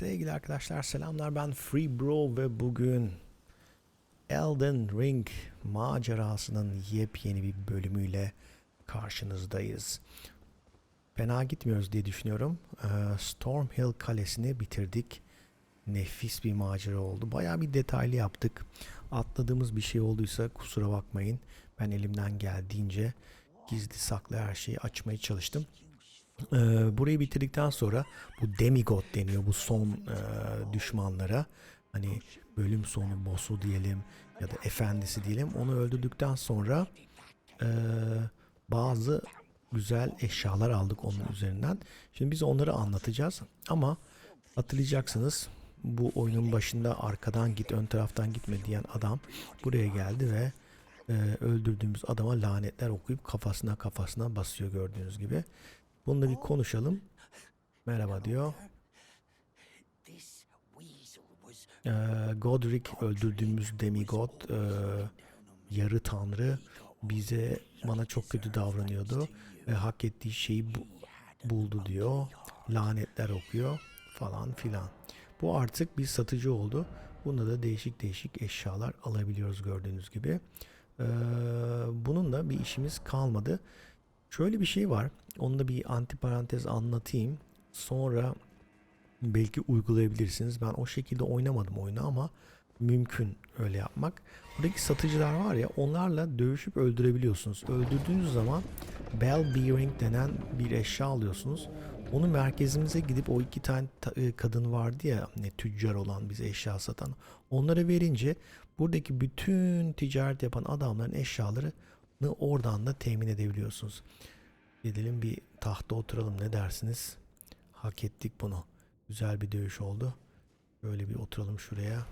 Sevgili arkadaşlar selamlar ben Free Bro ve bugün Elden Ring macerasının yepyeni bir bölümüyle karşınızdayız. Fena gitmiyoruz diye düşünüyorum. Ee, Stormhill Kalesi'ni bitirdik. Nefis bir macera oldu. Bayağı bir detaylı yaptık. Atladığımız bir şey olduysa kusura bakmayın. Ben elimden geldiğince gizli saklı her şeyi açmaya çalıştım. Ee, burayı bitirdikten sonra bu demigod deniyor bu son e, düşmanlara. Hani bölüm sonu boss'u diyelim ya da efendisi diyelim. Onu öldürdükten sonra e, bazı güzel eşyalar aldık onun üzerinden. Şimdi biz onları anlatacağız. Ama hatırlayacaksınız bu oyunun başında arkadan git ön taraftan gitme diyen adam buraya geldi ve e, öldürdüğümüz adama lanetler okuyup kafasına kafasına basıyor gördüğünüz gibi. Bununla bir konuşalım. Merhaba diyor. Ee, Godric öldürdüğümüz demigod e, yarı tanrı bize bana çok kötü davranıyordu ve hak ettiği şeyi bu- buldu diyor. Lanetler okuyor falan filan. Bu artık bir satıcı oldu. Bunda da değişik değişik eşyalar alabiliyoruz gördüğünüz gibi. Ee, bununla bir işimiz kalmadı. Şöyle bir şey var. Onu da bir antiparantez anlatayım. Sonra belki uygulayabilirsiniz. Ben o şekilde oynamadım oyunu ama mümkün öyle yapmak. Buradaki satıcılar var ya onlarla dövüşüp öldürebiliyorsunuz. Öldürdüğünüz zaman bell bearing denen bir eşya alıyorsunuz. Onu merkezimize gidip o iki tane ta- e, kadın vardı ya ne tüccar olan bize eşya satan. Onlara verince buradaki bütün ticaret yapan adamların eşyalarını oradan da temin edebiliyorsunuz. Gidelim bir tahta oturalım ne dersiniz? Hak ettik bunu. Güzel bir dövüş oldu. Böyle bir oturalım şuraya.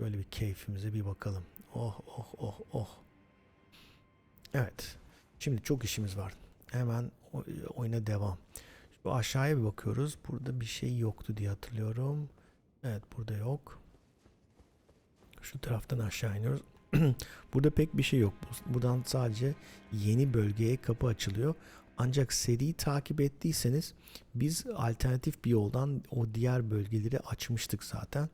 Böyle bir keyfimize bir bakalım. Oh oh oh oh. Evet. Şimdi çok işimiz var. Hemen oyuna devam. Şu aşağıya bir bakıyoruz. Burada bir şey yoktu diye hatırlıyorum. Evet burada yok. Şu taraftan aşağı iniyoruz. Burada pek bir şey yok. Buradan sadece yeni bölgeye kapı açılıyor. Ancak seriyi takip ettiyseniz biz alternatif bir yoldan o diğer bölgeleri açmıştık zaten.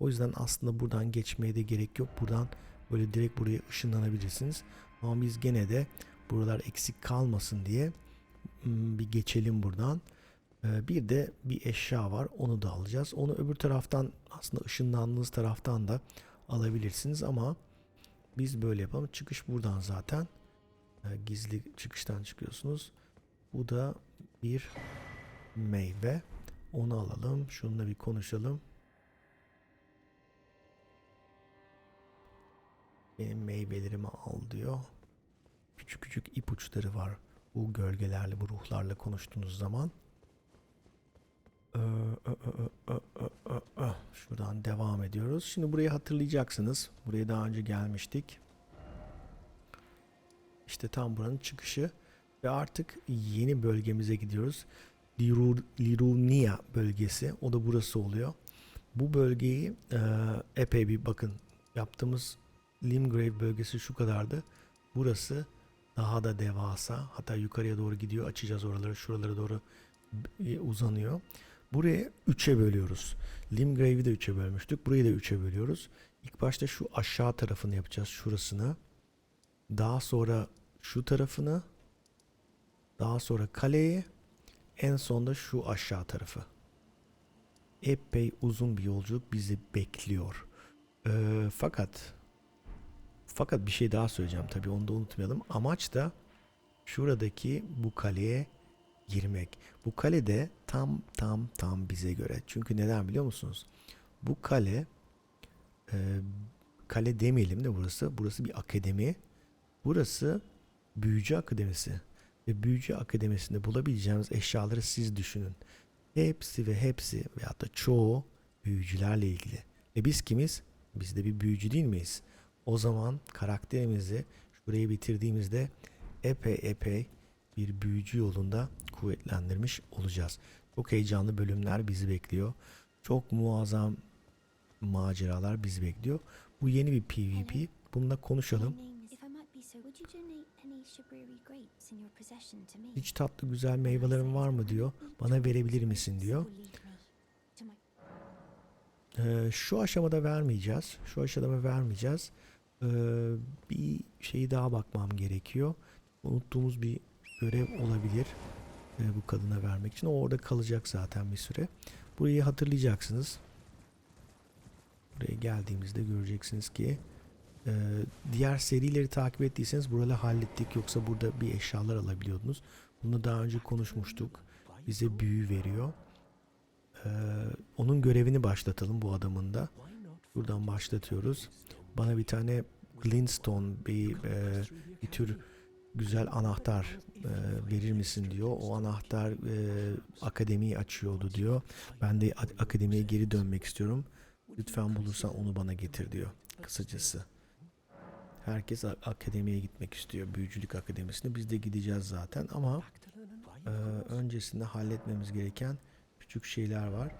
O yüzden aslında buradan geçmeye de gerek yok. Buradan böyle direkt buraya ışınlanabilirsiniz. Ama biz gene de buralar eksik kalmasın diye hmm, bir geçelim buradan. Ee, Bir de bir eşya var. Onu da alacağız. Onu öbür taraftan aslında ışınlandığınız taraftan da alabilirsiniz ama biz böyle yapalım. Çıkış buradan zaten. Ee, Gizli çıkıştan çıkıyorsunuz. Bu da bir meyve. Onu alalım. Şununla bir konuşalım. Benim meyvelerimi al diyor. Küçük küçük ipuçları var. Bu gölgelerle, bu ruhlarla konuştuğunuz zaman. Ee, ö, ö, ö. Şuradan devam ediyoruz. Şimdi burayı hatırlayacaksınız. Buraya daha önce gelmiştik. İşte tam buranın çıkışı. Ve artık yeni bölgemize gidiyoruz. Liru- Lirunia bölgesi. O da burası oluyor. Bu bölgeyi e, epey bir bakın. Yaptığımız Limgrave bölgesi şu kadardı. Burası daha da devasa. Hatta yukarıya doğru gidiyor. Açacağız oraları. Şuralara doğru e, uzanıyor. Buraya 3'e bölüyoruz. Limgrave'i de 3'e bölmüştük. Burayı da 3'e bölüyoruz. İlk başta şu aşağı tarafını yapacağız. Şurasını. Daha sonra şu tarafını. Daha sonra kaleyi. En sonda şu aşağı tarafı. Epey uzun bir yolculuk bizi bekliyor. Ee, fakat fakat bir şey daha söyleyeceğim tabii onu da unutmayalım. Amaç da şuradaki bu kaleye girmek. Bu kale de tam tam tam bize göre. Çünkü neden biliyor musunuz? Bu kale e, kale demeyelim de burası. Burası bir akademi. Burası büyücü akademisi. Ve büyücü akademisinde bulabileceğimiz eşyaları siz düşünün. Hepsi ve hepsi veyahut da çoğu büyücülerle ilgili. Ve biz kimiz? Biz de bir büyücü değil miyiz? O zaman karakterimizi şurayı bitirdiğimizde epey epey bir büyücü yolunda kuvvetlendirmiş olacağız. Çok heyecanlı bölümler bizi bekliyor. Çok muazzam maceralar bizi bekliyor. Bu yeni bir PvP. Bununla konuşalım. Hiç tatlı güzel meyvelerin var mı diyor. Bana verebilir misin diyor. Ee, şu aşamada vermeyeceğiz. Şu aşamada vermeyeceğiz. Ee, bir şeyi daha bakmam gerekiyor. Unuttuğumuz bir görev olabilir. Ee, bu kadına vermek için. O orada kalacak zaten bir süre. Burayı hatırlayacaksınız. Buraya geldiğimizde göreceksiniz ki e, diğer serileri takip ettiyseniz buraları hallettik. Yoksa burada bir eşyalar alabiliyordunuz. Bunu daha önce konuşmuştuk. Bize büyü veriyor. Ee, onun görevini başlatalım bu adamın da. Buradan başlatıyoruz. Bana bir tane glintstone bir, e, bir tür güzel anahtar e, verir misin diyor. O anahtar e, akademiyi açıyordu diyor. Ben de akademiye geri dönmek istiyorum. Lütfen bulursan onu bana getir diyor. Kısacası. Herkes akademiye gitmek istiyor. Büyücülük akademisine. Biz de gideceğiz zaten ama e, öncesinde halletmemiz gereken küçük şeyler var.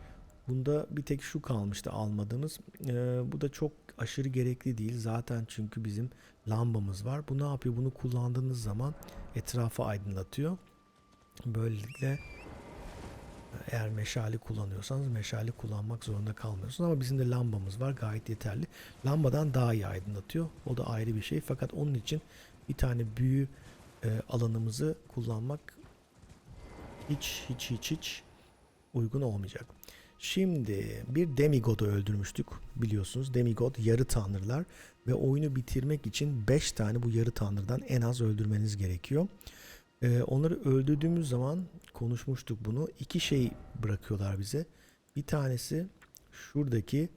Bunda bir tek şu kalmıştı almadığımız. E, bu da çok aşırı gerekli değil. Zaten çünkü bizim lambamız var. Bu ne yapıyor? Bunu kullandığınız zaman etrafı aydınlatıyor. Böylelikle eğer meşale kullanıyorsanız meşale kullanmak zorunda kalmıyorsunuz. Ama bizim de lambamız var gayet yeterli. Lambadan daha iyi aydınlatıyor. O da ayrı bir şey. Fakat onun için bir tane büyü e, alanımızı kullanmak hiç hiç hiç hiç uygun olmayacak. Şimdi bir demigod'u öldürmüştük biliyorsunuz. Demigod yarı tanrılar ve oyunu bitirmek için 5 tane bu yarı tanrıdan en az öldürmeniz gerekiyor. Ee, onları öldürdüğümüz zaman konuşmuştuk bunu. İki şey bırakıyorlar bize. Bir tanesi şuradaki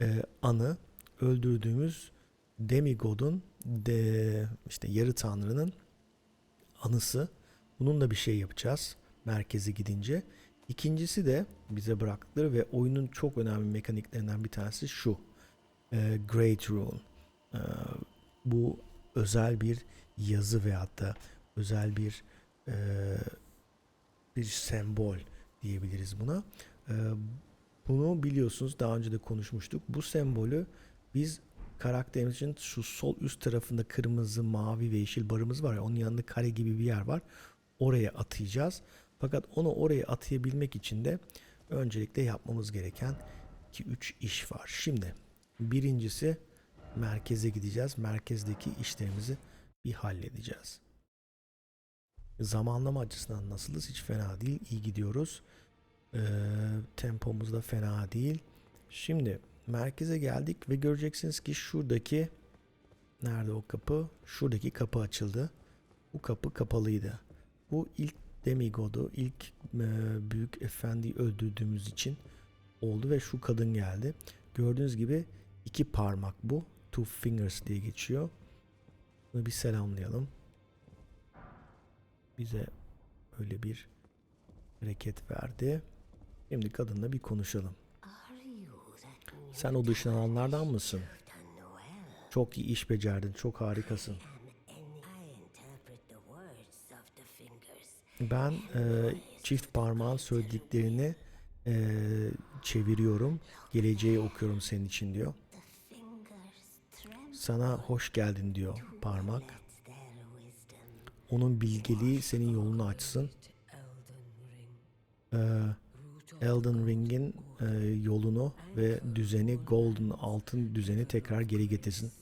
e, anı öldürdüğümüz demigod'un de işte yarı tanrının anısı. Bununla bir şey yapacağız merkeze gidince. İkincisi de bize bıraktıkları ve oyunun çok önemli mekaniklerinden bir tanesi şu. Ee, Great Rune. Ee, bu özel bir yazı veyahut da özel bir e, bir sembol diyebiliriz buna. Ee, bunu biliyorsunuz daha önce de konuşmuştuk. Bu sembolü biz karakterimiz için şu sol üst tarafında kırmızı, mavi ve yeşil barımız var ya onun yanında kare gibi bir yer var. Oraya atayacağız. Fakat onu oraya atayabilmek için de öncelikle yapmamız gereken 2-3 iş var. Şimdi birincisi merkeze gideceğiz. Merkezdeki işlerimizi bir halledeceğiz. Zamanlama açısından nasılız? Hiç fena değil. İyi gidiyoruz. Ee, tempomuz da fena değil. Şimdi merkeze geldik ve göreceksiniz ki şuradaki nerede o kapı? Şuradaki kapı açıldı. Bu kapı kapalıydı. Bu ilk Demigod'u ilk e, büyük efendiyi öldürdüğümüz için oldu ve şu kadın geldi. Gördüğünüz gibi iki parmak bu. Two fingers diye geçiyor. Bunu bir selamlayalım. Bize öyle bir hareket verdi. Şimdi kadınla bir konuşalım. Sen o dışlananlardan mısın? Çok iyi iş becerdin. Çok harikasın. Ben e, çift parmağın söylediklerini e, çeviriyorum. Geleceği okuyorum senin için diyor. Sana hoş geldin diyor parmak. Onun bilgeliği senin yolunu açsın. E, Elden Ring'in e, yolunu ve düzeni, Golden altın düzeni tekrar geri getirsin.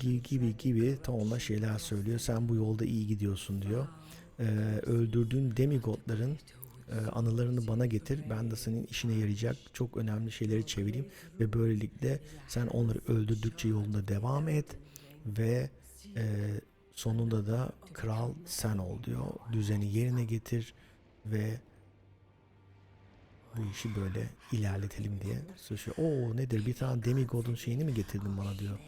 gibi gibi gibi tonla şeyler söylüyor. Sen bu yolda iyi gidiyorsun diyor. Ee, öldürdüğün demigodların e, anılarını bana getir. Ben de senin işine yarayacak çok önemli şeyleri çevireyim ve böylelikle sen onları öldürdükçe yolunda devam et ve e, sonunda da kral sen ol diyor. Düzeni yerine getir ve bu işi böyle ilerletelim diye söylüyor. Oo nedir bir tane demigodun şeyini mi getirdin bana diyor.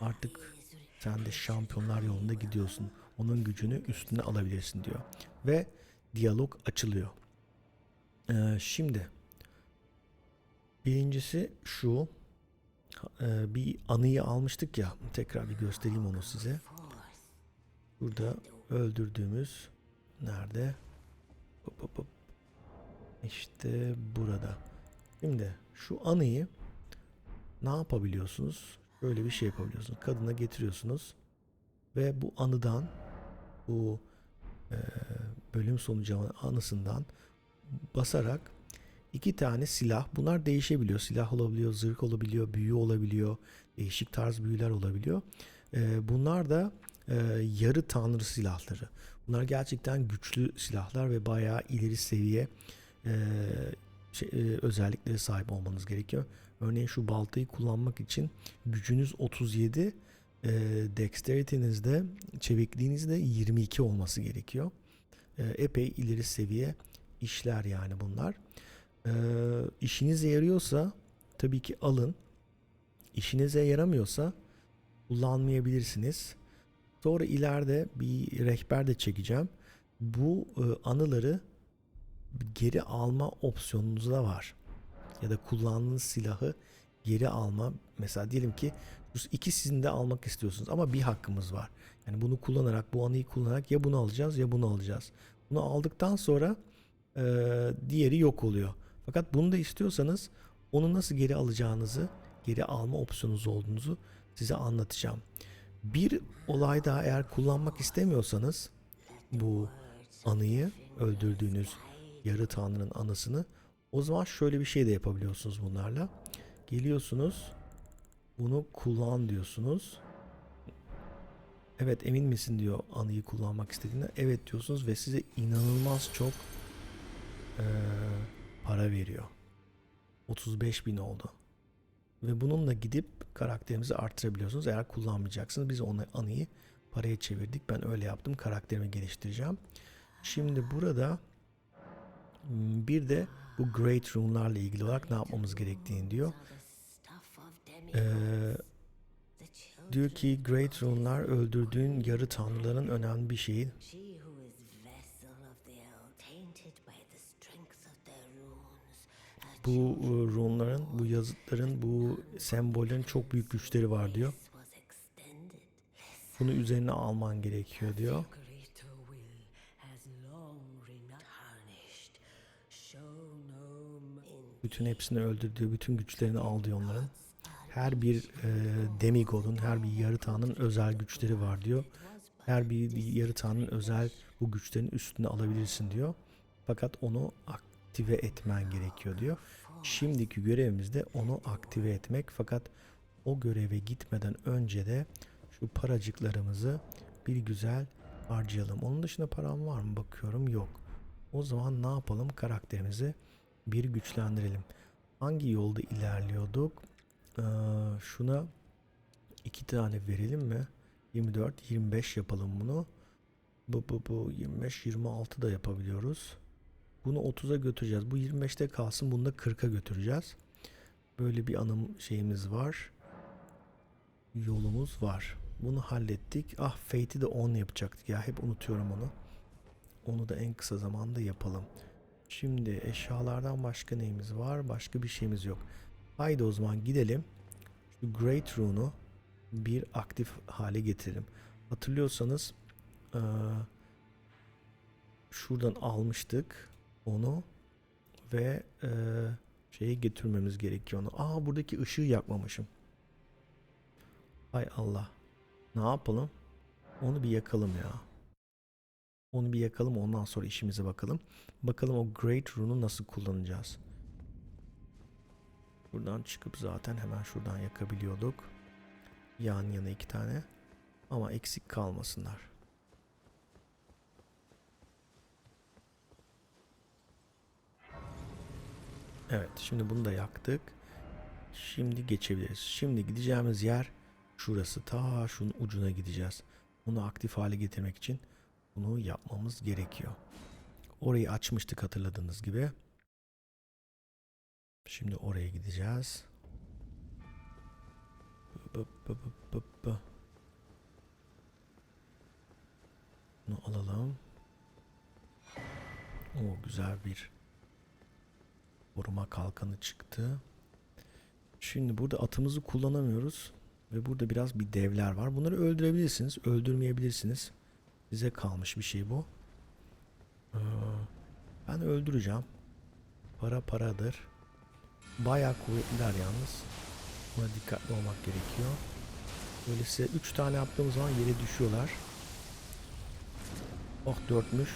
Artık sen de şampiyonlar yolunda gidiyorsun. Onun gücünü üstüne alabilirsin diyor. Ve diyalog açılıyor. Ee, şimdi birincisi şu. Ee, bir anıyı almıştık ya. Tekrar bir göstereyim onu size. Burada öldürdüğümüz nerede? Hop hop hop. İşte burada. Şimdi şu anıyı ne yapabiliyorsunuz? Böyle bir şey yapabiliyorsunuz. Kadına getiriyorsunuz ve bu anıdan bu e, bölüm sonucu anısından basarak iki tane silah. Bunlar değişebiliyor. Silah olabiliyor, zırh olabiliyor, büyü olabiliyor, değişik tarz büyüler olabiliyor. Ee, bunlar da e, yarı tanrı silahları. Bunlar gerçekten güçlü silahlar ve bayağı ileri seviye e, şey, e, özelliklere sahip olmanız gerekiyor. Örneğin şu baltayı kullanmak için gücünüz 37, e, dexterity'niz de çevikliğiniz de 22 olması gerekiyor. E, epey ileri seviye işler yani bunlar. E, işinize yarıyorsa tabii ki alın. İşinize yaramıyorsa kullanmayabilirsiniz. Sonra ileride bir rehber de çekeceğim. Bu e, anıları geri alma opsiyonunuz da var. Ya da kullandığınız silahı geri alma. Mesela diyelim ki ikisini de almak istiyorsunuz ama bir hakkımız var. Yani bunu kullanarak, bu anıyı kullanarak ya bunu alacağız ya bunu alacağız. Bunu aldıktan sonra e, diğeri yok oluyor. Fakat bunu da istiyorsanız onu nasıl geri alacağınızı, geri alma opsiyonunuz olduğunuzu size anlatacağım. Bir olay daha eğer kullanmak istemiyorsanız bu anıyı öldürdüğünüz yarı tanrının anısını o zaman şöyle bir şey de yapabiliyorsunuz bunlarla. Geliyorsunuz bunu kullan diyorsunuz. Evet emin misin diyor anıyı kullanmak istediğinde. Evet diyorsunuz ve size inanılmaz çok eee, para veriyor. 35 bin oldu. Ve bununla gidip karakterimizi artırabiliyorsunuz. Eğer kullanmayacaksınız biz onu anıyı paraya çevirdik. Ben öyle yaptım. Karakterimi geliştireceğim. Şimdi burada bir de bu Great Rune'larla ilgili olarak ne yapmamız gerektiğini diyor. Ee, diyor ki Great Rune'lar öldürdüğün yarı tanrıların önemli bir şeyi. Bu e, rune'ların, bu yazıtların, bu sembollerin çok büyük güçleri var diyor. Bunu üzerine alman gerekiyor diyor. Bütün hepsini öldürdüğü, bütün güçlerini al diyor onların. Her bir e, demigodun, her bir yarı tanrının özel güçleri var diyor. Her bir yarı tanrının özel bu güçlerin üstüne alabilirsin diyor. Fakat onu aktive etmen gerekiyor diyor. Şimdiki görevimiz de onu aktive etmek. Fakat o göreve gitmeden önce de şu paracıklarımızı bir güzel harcayalım. Onun dışında param var mı bakıyorum yok. O zaman ne yapalım? Karakterimizi bir güçlendirelim. Hangi yolda ilerliyorduk? Ee, şuna iki tane verelim mi? 24, 25 yapalım bunu. Bu, bu, bu 25, 26 da yapabiliyoruz. Bunu 30'a götüreceğiz. Bu 25'te kalsın. Bunu da 40'a götüreceğiz. Böyle bir anım şeyimiz var. Yolumuz var. Bunu hallettik. Ah Fate'i de 10 yapacaktık ya. Hep unutuyorum onu. Onu da en kısa zamanda yapalım. Şimdi eşyalardan başka neyimiz var? Başka bir şeyimiz yok. Haydi o zaman gidelim. Şu Great Rune'u bir aktif hale getirelim. Hatırlıyorsanız şuradan almıştık onu ve şeye getirmemiz gerekiyor onu. Aa buradaki ışığı yakmamışım. Hay Allah. Ne yapalım? Onu bir yakalım ya. Onu bir yakalım ondan sonra işimize bakalım. Bakalım o Great Rune'u nasıl kullanacağız. Buradan çıkıp zaten hemen şuradan yakabiliyorduk. Yan yana iki tane. Ama eksik kalmasınlar. Evet şimdi bunu da yaktık. Şimdi geçebiliriz. Şimdi gideceğimiz yer şurası. Ta şunun ucuna gideceğiz. Bunu aktif hale getirmek için bunu yapmamız gerekiyor. Orayı açmıştık hatırladığınız gibi. Şimdi oraya gideceğiz. Bunu alalım. O güzel bir koruma kalkanı çıktı. Şimdi burada atımızı kullanamıyoruz. Ve burada biraz bir devler var. Bunları öldürebilirsiniz. Öldürmeyebilirsiniz. Size kalmış bir şey bu. Ee, ben öldüreceğim. Para paradır. Bayağı kuvvetliler yalnız. Buna dikkatli olmak gerekiyor. Böylese 3 tane yaptığımız zaman yere düşüyorlar. Oh 4'müş.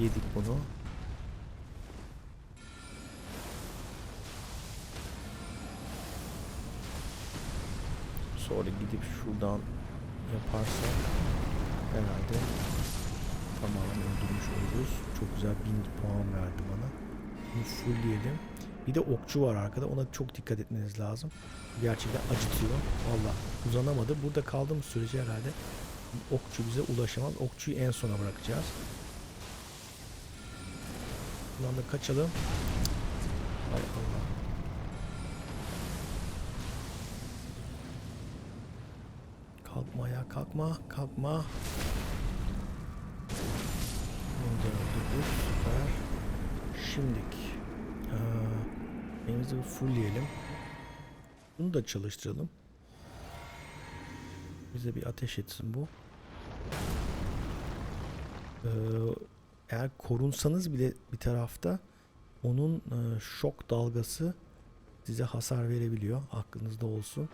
Yedik bunu. Sonra gidip şuradan yaparsak herhalde tamamen öldürmüş oluruz. Çok güzel 1000 puan verdi bana. Bunu fullleyelim. Bir de okçu var arkada. Ona çok dikkat etmeniz lazım. Gerçekten acıtıyor. Valla uzanamadı. Burada kaldığımız sürece herhalde okçu bize ulaşamaz. Okçuyu en sona bırakacağız. Buradan da kaçalım. Hay Allah. Kalkma ya kalkma kalkma. Bunu da öldürdük. Süper. Şimdik. Bir fullleyelim. Bunu da çalıştıralım. Bize bir ateş etsin bu. Ee, eğer korunsanız bile bir tarafta onun e, şok dalgası size hasar verebiliyor. Aklınızda olsun.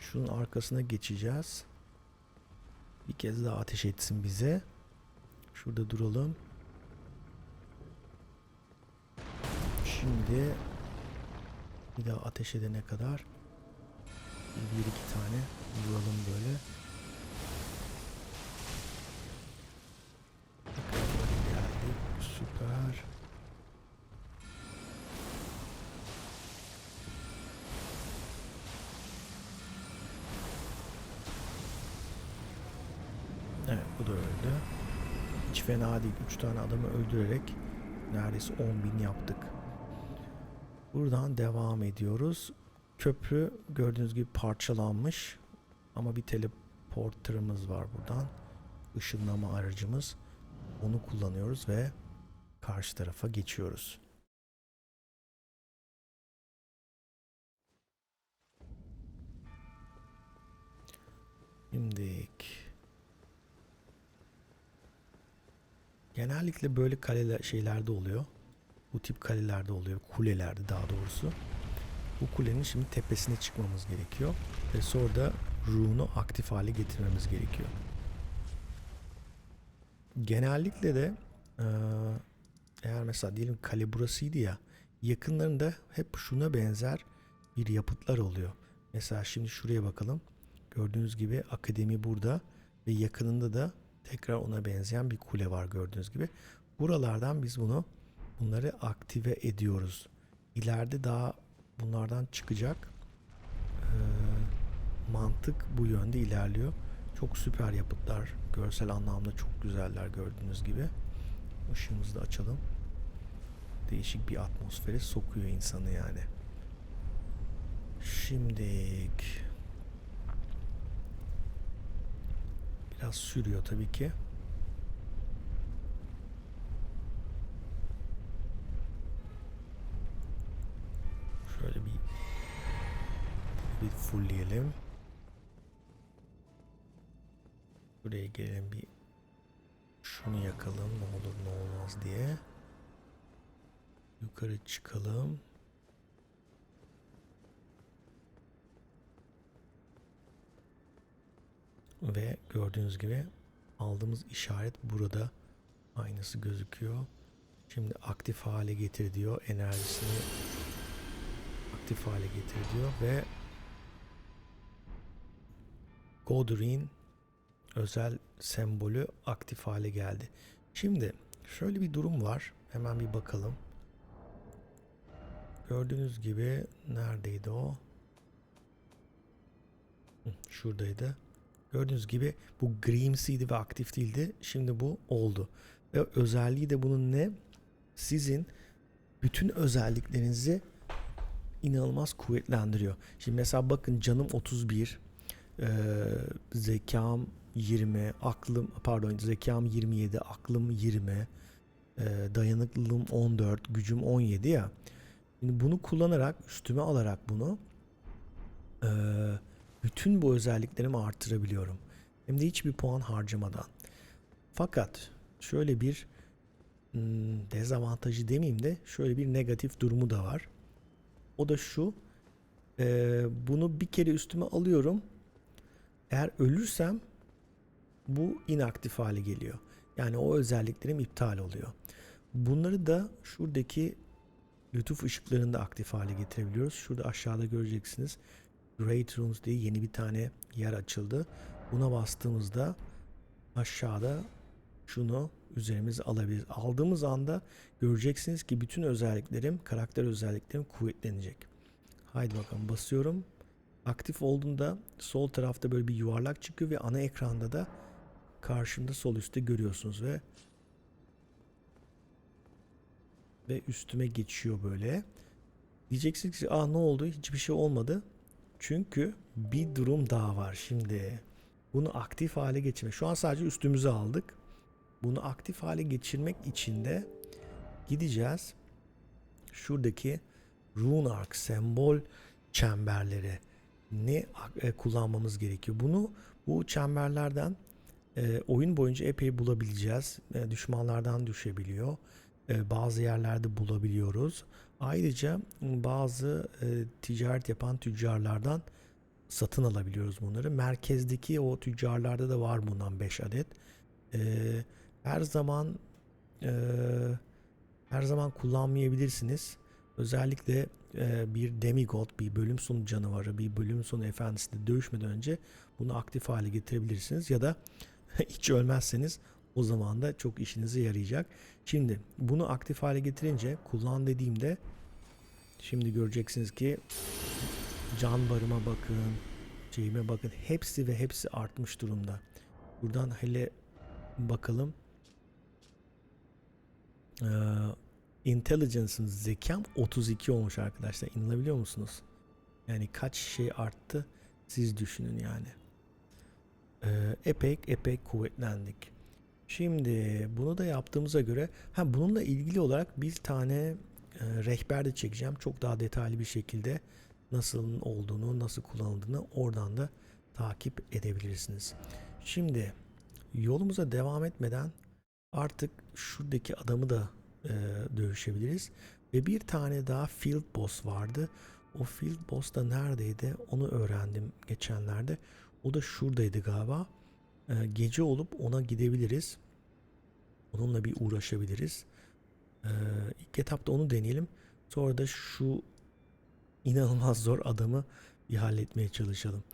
Şunun arkasına geçeceğiz. Bir kez daha ateş etsin bize. Şurada duralım. Şimdi bir daha ateş edene kadar bir iki tane vuralım böyle. Evet bu da öldü. Hiç fena değil. 3 tane adamı öldürerek neredeyse 10.000 yaptık. Buradan devam ediyoruz. Köprü gördüğünüz gibi parçalanmış. Ama bir teleporterımız var buradan. Işınlama aracımız. Onu kullanıyoruz ve karşı tarafa geçiyoruz. Şimdilik Genellikle böyle kaleler şeylerde oluyor. Bu tip kalelerde oluyor. Kulelerde daha doğrusu. Bu kulenin şimdi tepesine çıkmamız gerekiyor. Ve sonra da ruhunu aktif hale getirmemiz gerekiyor. Genellikle de eğer mesela diyelim kale burasıydı ya yakınlarında hep şuna benzer bir yapıtlar oluyor. Mesela şimdi şuraya bakalım. Gördüğünüz gibi akademi burada ve yakınında da tekrar ona benzeyen bir kule var gördüğünüz gibi. Buralardan biz bunu bunları aktive ediyoruz. İleride daha bunlardan çıkacak Ee, mantık bu yönde ilerliyor. Çok süper yapıtlar. Görsel anlamda çok güzeller gördüğünüz gibi. Işığımızı da açalım. Değişik bir atmosfere sokuyor insanı yani. Şimdilik biraz sürüyor tabii ki. Fullleyelim. Buraya gelelim bir şunu yakalım ne olur ne olmaz diye. Yukarı çıkalım. Ve gördüğünüz gibi aldığımız işaret burada aynısı gözüküyor. Şimdi aktif hale getir diyor. Enerjisini aktif hale getir diyor ve Godrin özel sembolü aktif hale geldi. Şimdi şöyle bir durum var. Hemen bir bakalım. Gördüğünüz gibi neredeydi o? Şuradaydı. Gördüğünüz gibi bu grimsiydi ve aktif değildi. Şimdi bu oldu. Ve özelliği de bunun ne? Sizin bütün özelliklerinizi inanılmaz kuvvetlendiriyor. Şimdi mesela bakın canım 31, eee, zekam 20, aklım pardon zekam 27, aklım 20, eee, dayanıklılığım 14, gücüm 17 ya. Şimdi bunu kullanarak üstüme alarak bunu eee, bütün bu özelliklerimi artırabiliyorum. Hem de hiçbir puan harcamadan. Fakat şöyle bir hmm, dezavantajı demeyeyim de şöyle bir negatif durumu da var. O da şu. bunu bir kere üstüme alıyorum. Eğer ölürsem bu inaktif hale geliyor. Yani o özelliklerim iptal oluyor. Bunları da şuradaki lütuf ışıklarında aktif hale getirebiliyoruz. Şurada aşağıda göreceksiniz. Great Runes diye yeni bir tane yer açıldı. Buna bastığımızda aşağıda şunu üzerimize alabiliriz. Aldığımız anda göreceksiniz ki bütün özelliklerim, karakter özelliklerim kuvvetlenecek. Haydi bakalım basıyorum. Aktif olduğunda sol tarafta böyle bir yuvarlak çıkıyor ve ana ekranda da karşımda sol üstte görüyorsunuz ve ve üstüme geçiyor böyle. Diyeceksiniz ki Aa, ne oldu? Hiçbir şey olmadı. Çünkü bir durum daha var şimdi. Bunu aktif hale getirmek. Şu an sadece üstümüze aldık. Bunu aktif hale geçirmek için de gideceğiz. Şuradaki Rune Arc sembol çemberleri ne e, kullanmamız gerekiyor? Bunu bu çemberlerden e, oyun boyunca epey bulabileceğiz. E, düşmanlardan düşebiliyor. Bazı yerlerde bulabiliyoruz. Ayrıca bazı e, ticaret yapan tüccarlardan satın alabiliyoruz bunları. Merkezdeki o tüccarlarda da var bundan 5 adet. Her zaman her zaman kullanmayabilirsiniz. Özellikle e, bir demigod, bir bölüm sonu canavarı, bir bölüm sonu efendisiyle dövüşmeden önce bunu aktif hale getirebilirsiniz ya da hiç ölmezseniz o zaman da çok işinize yarayacak. Şimdi bunu aktif hale getirince kullan dediğimde şimdi göreceksiniz ki can barıma bakın, şeyime bakın. Hepsi ve hepsi artmış durumda. Buradan hele bakalım. Ee, Intelligence'ın zekam 32 olmuş arkadaşlar. İnanabiliyor musunuz? Yani kaç şey arttı siz düşünün yani. Ee, epey epey kuvvetlendik. Şimdi bunu da yaptığımıza göre ha bununla ilgili olarak bir tane e, rehber de çekeceğim. Çok daha detaylı bir şekilde nasıl olduğunu, nasıl kullanıldığını oradan da takip edebilirsiniz. Şimdi yolumuza devam etmeden artık şuradaki adamı da e, dövüşebiliriz. Ve bir tane daha field boss vardı. O field boss da neredeydi onu öğrendim geçenlerde. O da şuradaydı galiba. E, gece olup ona gidebiliriz. Onunla bir uğraşabiliriz. E, ilk etapta onu deneyelim. Sonra da şu inanılmaz zor adamı bir halletmeye çalışalım.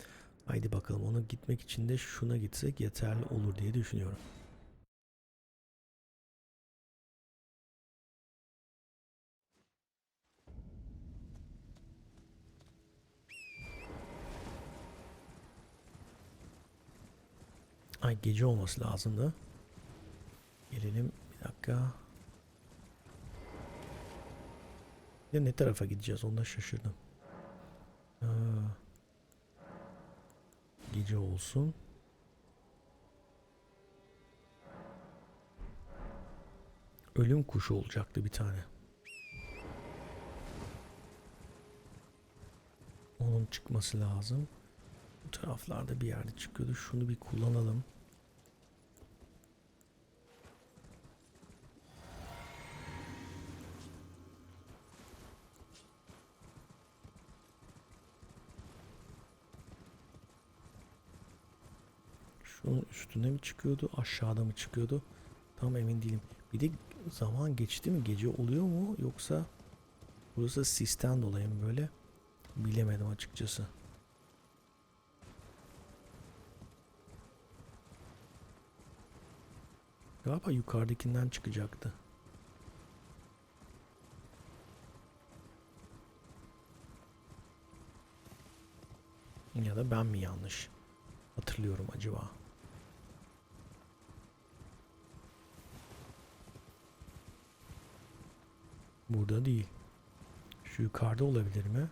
Haydi bakalım ona gitmek için de şuna gitsek yeterli olur diye düşünüyorum. Ay gece olması lazımdı. Gelelim bir dakika. Ya ne tarafa gideceğiz onu da şaşırdım. Aa, gece olsun. Ölüm kuşu olacaktı bir tane. Onun çıkması lazım. Bu taraflarda bir yerde çıkıyordu. Şunu bir kullanalım. Şunun üstüne mi çıkıyordu, aşağıda mı çıkıyordu? Tam emin değilim. Bir de zaman geçti mi, gece oluyor mu yoksa burası sisten dolayı mı böyle? Bilemedim açıkçası. Galiba yukarıdakinden çıkacaktı. Ya da ben mi yanlış hatırlıyorum acaba? Burada değil. Şu yukarıda olabilir mi?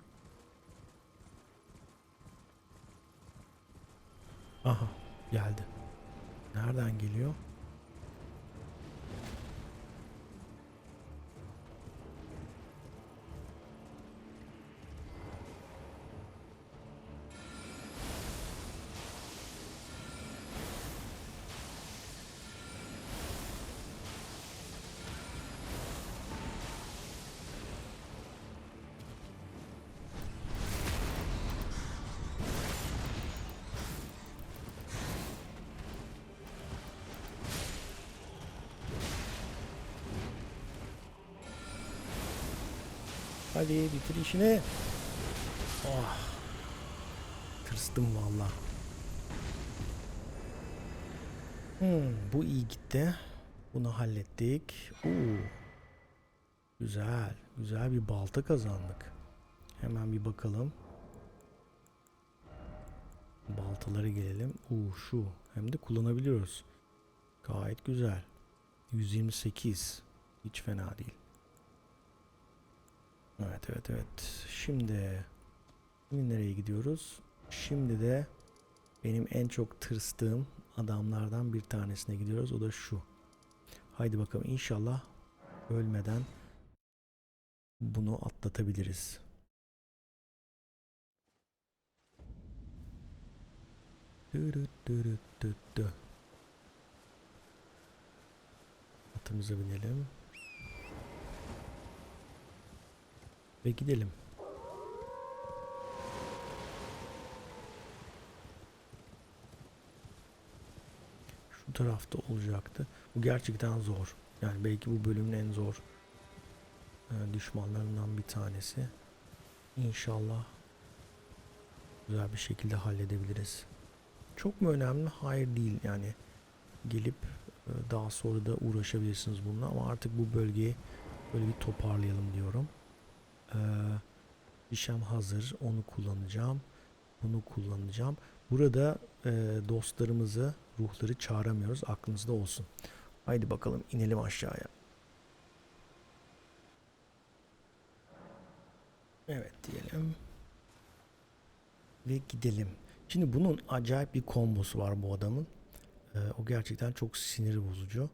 Aha geldi. Nereden geliyor? Hadi bitir işini. Oh. tırstım valla. Hmm, bu iyi gitti. Bunu hallettik. Oo. Güzel. Güzel bir balta kazandık. Hemen bir bakalım. Baltalara gelelim. Oo şu. Hem de kullanabiliyoruz. Gayet güzel. 128. Hiç fena değil. Evet evet evet. Şimdi nereye gidiyoruz? Şimdi de benim en çok tırstığım adamlardan bir tanesine gidiyoruz. O da şu. Haydi bakalım inşallah ölmeden bunu atlatabiliriz. Atımıza binelim. Ve gidelim. Şu tarafta olacaktı. Bu gerçekten zor. Yani belki bu bölümün en zor e, düşmanlarından bir tanesi. İnşallah güzel bir şekilde halledebiliriz. Çok mu önemli? Hayır değil yani. Gelip e, daha sonra da uğraşabilirsiniz bununla ama artık bu bölgeyi böyle bir toparlayalım diyorum. Ee, hazır. Onu kullanacağım. Bunu kullanacağım. Burada e, dostlarımızı, ruhları çağıramıyoruz. Aklınızda olsun. Haydi bakalım inelim aşağıya. Evet diyelim. Ve gidelim. Şimdi bunun acayip bir kombosu var bu adamın. Ee, o gerçekten çok sinir bozucu.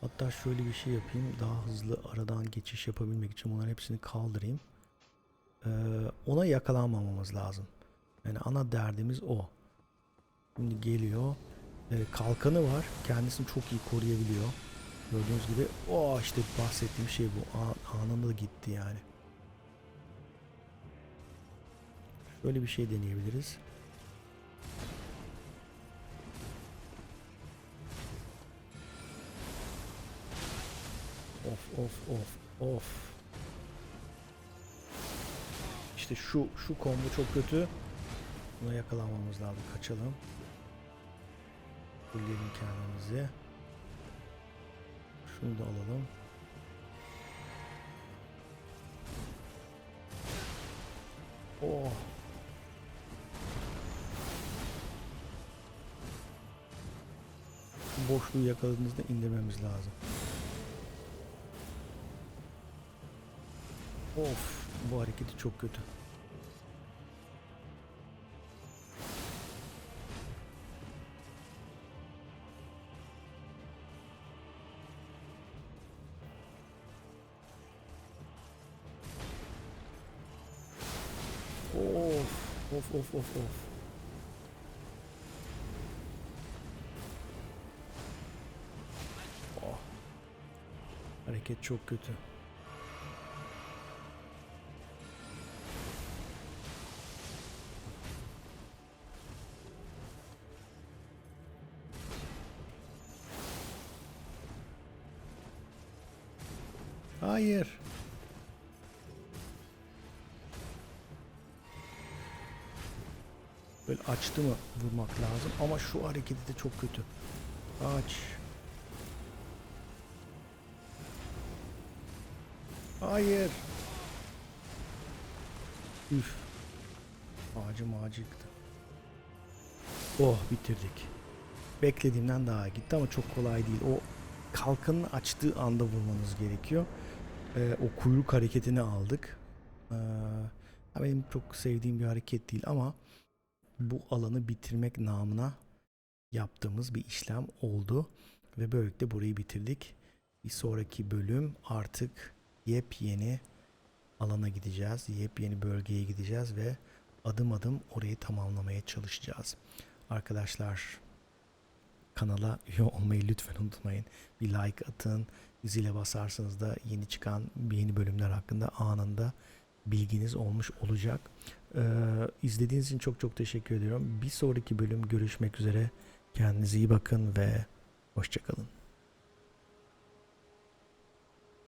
Hatta şöyle bir şey yapayım. Daha hızlı aradan geçiş yapabilmek için bunların hepsini kaldırayım. Ee, ona yakalanmamamız lazım. Yani ana derdimiz o. Şimdi geliyor. Ee, kalkanı var. Kendisini çok iyi koruyabiliyor. Gördüğünüz gibi o işte bahsettiğim şey bu. Anında gitti yani. Şöyle bir şey deneyebiliriz. Of of of of. İşte şu şu combo çok kötü. Buna yakalanmamız lazım. Kaçalım. Fulleyelim kendimizi. Şunu da alalım. Oh. Boşluğu yakaladığınızda indirmemiz lazım. Of, bu hareketi çok kötü. Of, of, of, of, of. Oh. Hareket çok kötü. Böyle açtı mı vurmak lazım ama şu hareketi de çok kötü. Aç. Hayır. Üf. Ağacı ağacı yıktı. Oh bitirdik. Beklediğimden daha gitti ama çok kolay değil. O kalkanını açtığı anda vurmanız gerekiyor. Ee, o kuyruk hareketini aldık. Ee, benim çok sevdiğim bir hareket değil ama bu alanı bitirmek namına yaptığımız bir işlem oldu. Ve böylelikle burayı bitirdik. Bir sonraki bölüm artık yepyeni alana gideceğiz. Yepyeni bölgeye gideceğiz ve adım adım orayı tamamlamaya çalışacağız. Arkadaşlar kanala üye olmayı lütfen unutmayın. Bir like atın. Zile basarsanız da yeni çıkan yeni bölümler hakkında anında bilginiz olmuş olacak. Ee, izlediğiniz için çok çok teşekkür ediyorum. Bir sonraki bölüm görüşmek üzere. Kendinize iyi bakın ve hoşçakalın.